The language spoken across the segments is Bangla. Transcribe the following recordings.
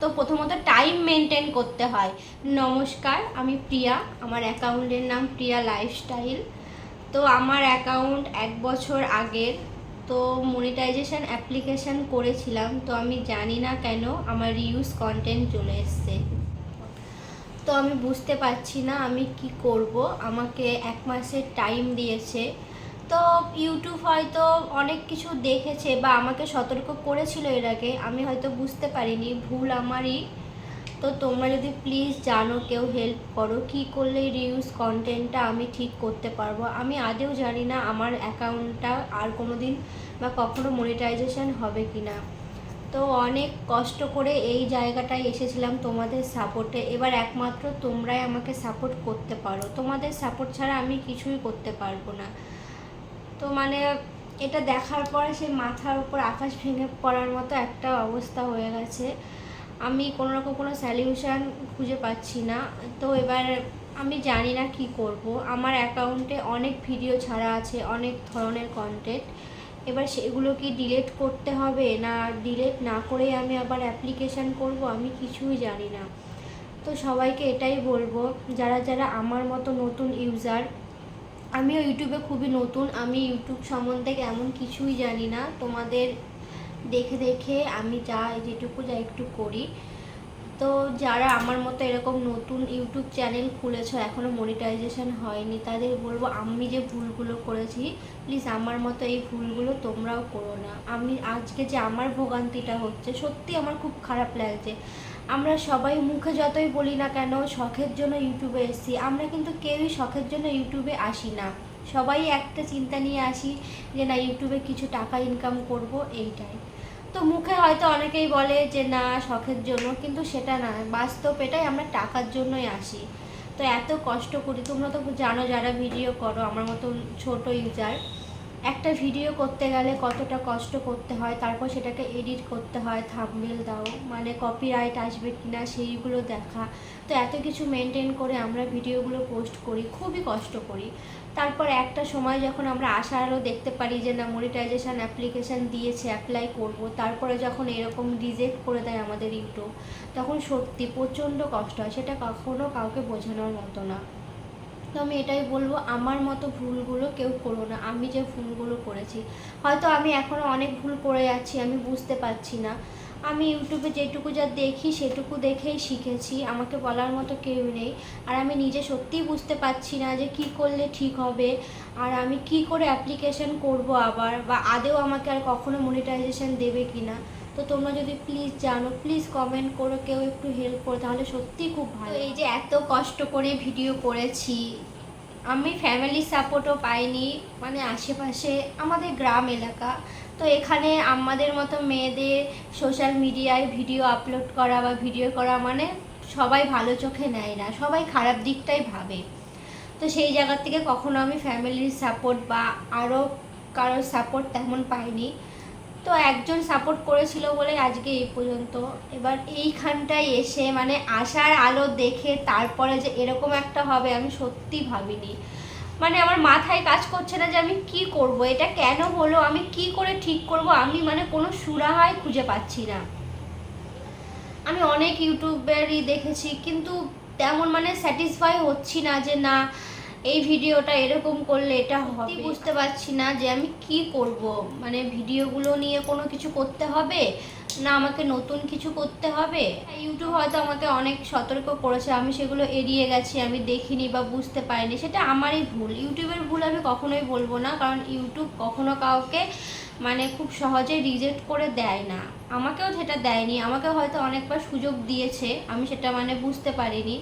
তো প্রথমত টাইম মেনটেন করতে হয়। নমস্কার, আমি প্রিয়া, আমার অ্যাকাউন্টের নাম প্রিয়া লাইফস্টাইল তো আমার অ্যাকাউন্ট এক বছর আগের, তো মনিটাইজেশন অ্যাপ্লিকেশন করেছিলাম, তো আমি জানি না কেন আমার রিউজ কন্টেন্ট চলে এসছে। তো আমি বুঝতে পারছি না আমি কি করব, আমাকে এক মাসের টাইম দিয়েছে। তো ইউটিউব হয়তো অনেক কিছু দেখেছে বা আমাকে সতর্ক করেছিল এর আগে, আমি হয়তো বুঝতে পারিনি, ভুল আমারই। তো তোমরা যদি প্লিজ জানো, কেউ হেল্প করো, কি করলে রিউজ কন্টেন্টটা আমি ঠিক করতে পারব? আমি আদেও জানি না আমার অ্যাকাউন্টটা আর কোনো দিন বা কখনো মনিটাইজেশন হবে কি না তো অনেক কষ্ট করে এই জায়গাটায় এসেছিলাম তোমাদের সাপোর্টে এবার একমাত্র তোমরাই আমাকে সাপোর্ট করতে পারো। তোমাদের সাপোর্ট ছাড়া আমি কিছুই করতে পারব না। তো মানে এটা দেখার পরে সে মাথার উপর আকাশ ভেঙে পড়ার মতো একটা অবস্থা হয়ে গেছে। আমি কোনো রকম কোনো সলিউশন খুঁজে পাচ্ছি না। তো এবার আমি জানি না কি করব। আমার অ্যাকাউন্টে অনেক ভিডিও ছাড়া আছে, অনেক ধরনের কন্টেন্ট এবার সেগুলো কি ডিলেট করতে হবে না ডিলেট না করেই আমি আবার অ্যাপ্লিকেশান করব? আমি কিছুই জানি না। তো সবাইকে এটাই বলব, যারা যারা আমার মতো নতুন ইউজার আমিও ইউটিউবে খুবই নতুন। আমি ইউটিউব সম্বন্ধে এমন কিছুই জানি না। তোমাদের দেখে দেখে আমি যা যেটুকু যা একটু করি। তো যারা আমার মতো এরকম নতুন ইউটিউব চ্যানেল খুলেছো এখনও মনিটাইজেশন হয়নি, তাদের বলব আমি যে ভুলগুলো করেছি প্লিজ আমার মতো এই ভুলগুলো তোমরাও করো না। আমি আজকে যে আমার ভোগান্তিটা হচ্ছে, সত্যি আমার খুব খারাপ লাগছে। আমরা সবাই মুখে যতই বলি না কেন, শখের জন্য ইউটিউবে এসেছি। আমরা কিন্তু কেউই শখের জন্য ইউটিউবে আসি না। সবাই একটা চিন্তা নিয়ে আসি যে না ইউটিউবে কিছু টাকা ইনকাম করব, এইটাই। তো মুখে হয়তো অনেকেই বলে যে না, শখের জন্য, কিন্তু সেটা না। বাস্তব এটাই, আমরা টাকার জন্যই আসি। তো এত কষ্ট করি। তোমরা তো জানো, যারা ভিডিও করো, আমার মতন ছোট ইউজার একটা ভিডিও করতে গেলে কতটা কষ্ট করতে হয়, তারপর সেটাকে এডিট করতে হয় থাম্বনেল দাও মানে কপিরাইট আসবে কি না সেইগুলো দেখা। তো এত কিছু মেনটেন করে আমরা ভিডিওগুলো পোস্ট করি, খুবই কষ্ট করি। তারপর একটা সময় যখন আমরা আশা আরও দেখতে পারি যে, না মনিটাইজেশান অ্যাপ্লিকেশান দিয়েছে অ্যাপ্লাই করব। তারপরে যখন এরকম রিজেক্ট করে দেয় আমাদের ইউটিউব, তখন সত্যি প্রচণ্ড কষ্ট হয়। সেটা কখনও কাউকে বোঝানোর মতো না। তো আমি এটাই বলব, আমার মতো ভুলগুলো কেউ করো না। আমি যে ভুলগুলো করেছি, হয়তো আমি এখনও অনেক ভুল করে যাচ্ছি, আমি বুঝতে পারছি না। আমি ইউটিউবে যেটুকু যা দেখি, সেটুকু দেখেই শিখেছি। আমাকে বলার মতো কেউ নেই। আর আমি নিজে সত্যিই বুঝতে পারছি না যে কি করলে ঠিক হবে। আর আমি কি করে অ্যাপ্লিকেশন করব আবার? বা আদেও আমাকে আর কখনো মনিটাইজেশন দেবে কি না তো তোমরা যদি প্লিজ জানো প্লিজ কমেন্ট করো কেউ একটু হেল্প করো, তাহলে সত্যিই খুব ভালো এই যে এত কষ্ট করে ভিডিও করেছি, আমি ফ্যামিলি সাপোর্টও পাইনি। মানে আশেপাশে, আমাদের গ্রাম এলাকা তো এখানে আমাদের মতো মেয়েদের সোশ্যাল মিডিয়ায় ভিডিও আপলোড করা বা ভিডিও করা মানে সবাই ভালো চোখে নেয় না, সবাই খারাপ দিকটাই ভাবে। তো সেই জায়গা থেকে কখনো আমি ফ্যামিলির সাপোর্ট বা আরও কারোর সাপোর্ট তেমন পাইনি। তো একজন সাপোর্ট করেছিল বলে আজকে এই পর্যন্ত। এবার এইখানটায় এসে মানে আসার আলো দেখে তারপরে যে এরকম একটা হবে আমি সত্যি ভাবিনি। মানে আমার মাথায় কাজ করছে না যে আমি কি করব, এটা কেন হলো, আমি কি করে ঠিক করব, আমি মানে কোনো সুরাহাই খুঁজে পাচ্ছি না। আমি অনেক ইউটিউবেরই দেখেছি, কিন্তু তেমন মানে স্যাটিসফাই হচ্ছি না যে না, এই ভিডিওটা এরকম করলে এটা হবে। বুঝতে পারছি না যে আমি কি করব মানে ভিডিওগুলো নিয়ে কোনো কিছু করতে হবে? না, আমাকে নতুন কিছু করতে হবে? ইউটিউব হয়তো আমাকে অনেক সতর্ক করেছে, আমি সেগুলো এড়িয়ে গেছি, আমি দেখিনি বা বুঝতে পারিনি। সেটা আমারই ভুল। ইউটিউবের ভুল আমি কখনোই বলব না, কারণ ইউটিউব কখনো কাউকে মানে খুব সহজে রিজেক্ট করে দেয় না। আমাকেও সেটা দেয়নি, আমাকে হয়তো অনেকবার সুযোগ দিয়েছে, আমি সেটা মানে বুঝতে পারিনি।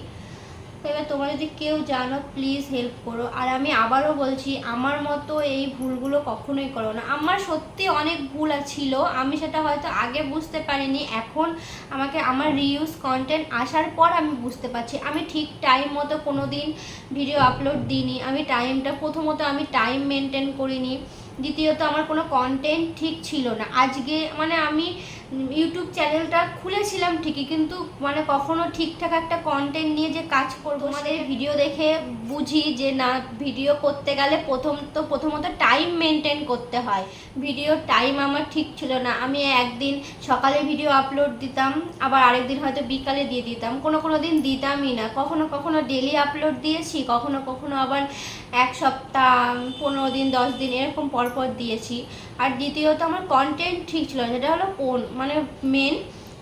এবার তোমরা যদি কেউ জানো প্লিজ হেল্প করো। আর আমি আবারও বলছি, আমার মতো এই ভুলগুলো কখনোই করো না। আমার সত্যি অনেক ভুল ছিল, আমি সেটা হয়তো আগে বুঝতে পারিনি। এখন আমাকে আমার রিউজ কন্টেন্ট আসার পর আমি বুঝতে পারছি। আমি ঠিক টাইম মতো কোনো দিন ভিডিও আপলোড দিইনি। আমি টাইমটা প্রথমত আমি টাইম মেনটেন করিনি। দ্বিতীয়ত আমার কোনো কন্টেন্ট ঠিক ছিল না। আজকে মানে আমি ইউটিউব চ্যানেলটা খুলেছিলাম ঠিকই কিন্তু মানে কখনো ঠিকঠাক একটা কন্টেন্ট নিয়ে যে কাজ করব আমাদের ভিডিও দেখে বুঝি যে না ভিডিও করতে গেলে প্রথম তো প্রথমত টাইম মেনটেন করতে হয়। ভিডিও টাইম আমার ঠিক ছিল না। আমি একদিন সকালে ভিডিও আপলোড দিতাম আবার আরেকদিন হয়তো বিকালে দিয়ে দিতাম। কোনো কোনো দিন দিতামই না। কখনো কখনো ডেলি আপলোড দিয়েছি কখনো কখনো আবার এক সপ্তাহ পনেরো দিন দশ দিন এরকম পরপর দিয়েছি। আর দ্বিতীয়ত আমার কন্টেন্ট ঠিক ছিল না যেটা হলো কোন মানে মেন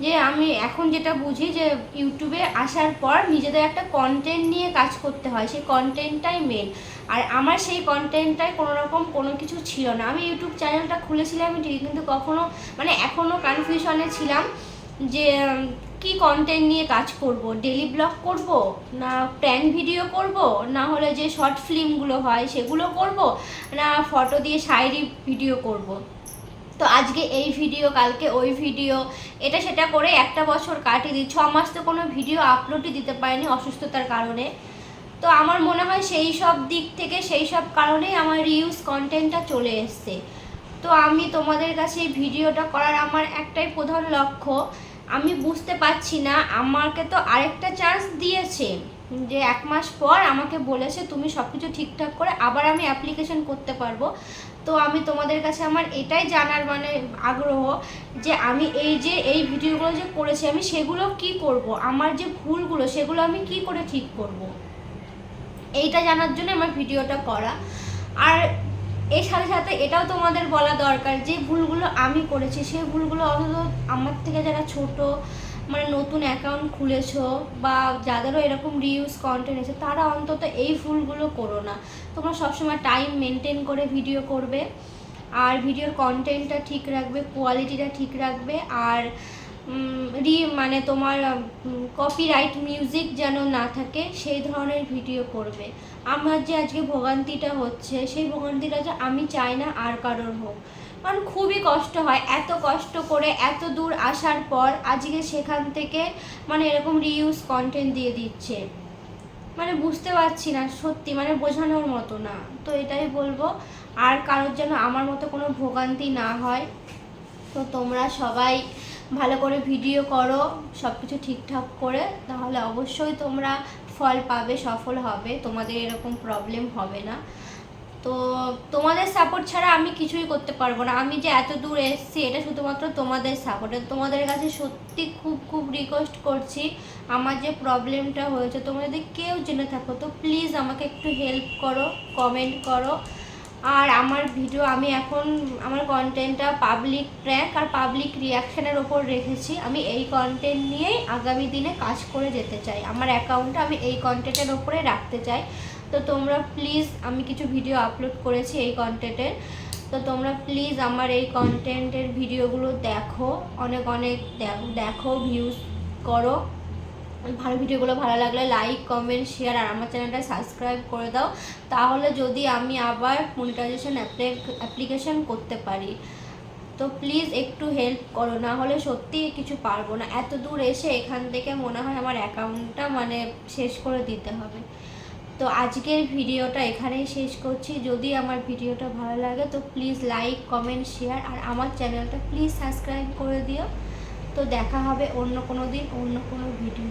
যে আমি এখন যেটা বুঝি যে ইউটিউবে আসার পর নিজেদের একটা কন্টেন্ট নিয়ে কাজ করতে হয়, সেই কন্টেন্টটাই মেন আর আমার সেই কন্টেন্টটাই কোনো রকম কোনো কিছু ছিল না। আমি ইউটিউব চ্যানেলটা খুলেছিলাম ঠিকই কিন্তু কখনো মানে এখনও কনফিউশনে ছিলাম যে কি কন্টেন্ট নিয়ে কাজ করব? ডেলি ব্লগ করব? না প্র্যাঙ্ক ভিডিও করব? না হলে যে শর্ট ফিল্মগুলো হয় সেগুলো করব? না ফটো দিয়ে শায়রি ভিডিও করব? তো আজকে এই ভিডিও কালকে ওই ভিডিও এটা সেটা করে একটা বছর কাটিয়ে দিই। ছ মাস তো কোনো ভিডিও আপলোডই দিতে পারিনি অসুস্থতার কারণে। তো আমার মনে হয় সেই সব দিক থেকে, সেই সব কারণেই আমার রিউজ কন্টেন্টটা চলে এসছে। তো আমি তোমাদের কাছে এই ভিডিওটা করার আমার একটাই প্রধান লক্ষ্য। আমি বুঝতে পারছি না, আমাকে তো আরেকটা চান্স দিয়েছে যে এক মাস পর আমাকে বলেছে, তুমি সব কিছু ঠিকঠাক করে আবার আমি অ্যাপ্লিকেশন করতে পারব। তো আমি তোমাদের কাছে আমার এটাই জানার মানে আগ্রহ যে আমি এই যে এই ভিডিওগুলো যে করেছি, আমি সেগুলো কি করব? আমার যে ভুলগুলো, সেগুলো আমি কি করে ঠিক করব? এইটা জানার জন্য আমার ভিডিওটা করা। আর এর সাথে সাথে এটাও তোমাদের বলা দরকার যে ভুলগুলো আমি করেছি, সেই ভুলগুলো অন্তত আমার থেকে যারা ছোট মানে নতুন অ্যাকাউন্ট খুলেছো বা যাদেরও এরকম রিউজ কন্টেন্ট আছে, তারা অন্তত এই ভুলগুলো করো না। তোমরা সবসময় টাইম মেনটেন করে ভিডিও করবে, আর ভিডিওর কন্টেন্টটা ঠিক রাখবে কোয়ালিটিটা ঠিক রাখবে, আর রি মানে তোমার কপিরাইট মিউজিক যেন না থাকে, সেই ধরনের ভিডিও করবে। আমার যে আজকে ভোগান্তিটা হচ্ছে, সেই ভোগান্তিটা যে আমি চাই না আর কারোর হোক। কারণ খুবই কষ্ট হয়। এত কষ্ট করে এত দূর আসার পর আজকে সেখান থেকে মানে এরকম রিউজ কন্টেন্ট দিয়ে দিচ্ছে। মানে বুঝতে পারছি না, সত্যি মানে বোঝানোর মতো না। তো এটাই বলব, আর কারোর যেন আমার মতো কোনো ভোগান্তি না হয়। তো তোমরা সবাই ভালো করে ভিডিও করো সব কিছু ঠিকঠাক করে, তাহলে অবশ্যই তোমরা ফল পাবে, সফল হবে, তোমাদের এরকম প্রবলেম হবে না। তো তোমাদের সাপোর্ট ছাড়া আমি কিছুই করতে পারব না। আমি যে এত দূর এসেছি, এটা শুধুমাত্র তোমাদের সাপোর্টে তোমাদের কাছে সত্যি খুব খুব রিকোয়েস্ট করছি। আমার যে প্রবলেমটা হয়েছে, তোমরা যদি কেউ জেনে থাকো, তো প্লিজ আমাকে একটু হেল্প করো কমেন্ট করো। আর আমার ভিডিও আমি এখন আমার কন্টেন্টটা পাবলিক ট্র্যাক আর পাবলিক রিয়াকশানের ওপর রেখেছি। আমি এই কন্টেন্ট নিয়েই আগামী দিনে কাজ করে যেতে চাই। আমার অ্যাকাউন্টটা আমি এই কন্টেন্টের ওপরে রাখতে চাই। তো তোমরা প্লিজ আমি কিছু ভিডিও আপলোড করেছি এই কন্টেন্টের তো তোমরা প্লিজ আমার এই কন্টেন্টের ভিডিওগুলো দেখো। অনেক অনেক দেখো ভিউজ করো। ভালো ভিডিওগুলো ভালো লাগলে লাইক কমেন্ট শেয়ার আর আমার চ্যানেলটা সাবস্ক্রাইব করে দাও। তাহলে যদি আমি আবার মনিটাইজেশন অ্যাপ্লিকেশন করতে পারি, তো প্লিজ একটু হেল্প করো। না হলে সত্যি কিছু পারব না। এত দূর এসে এখান থেকে মনে হয় আমার অ্যাকাউন্টটা মানে শেষ করে দিতে হবে। তো আজকের ভিডিওটা এখানেই শেষ করছি। যদি আমার ভিডিওটা ভালো লাগে তো প্লিজ লাইক কমেন্ট শেয়ার আর আমার চ্যানেলটা প্লিজ সাবস্ক্রাইব করে দিও। তো দেখা হবে অন্য কোনো দিন, অন্য কোনো ভিডিও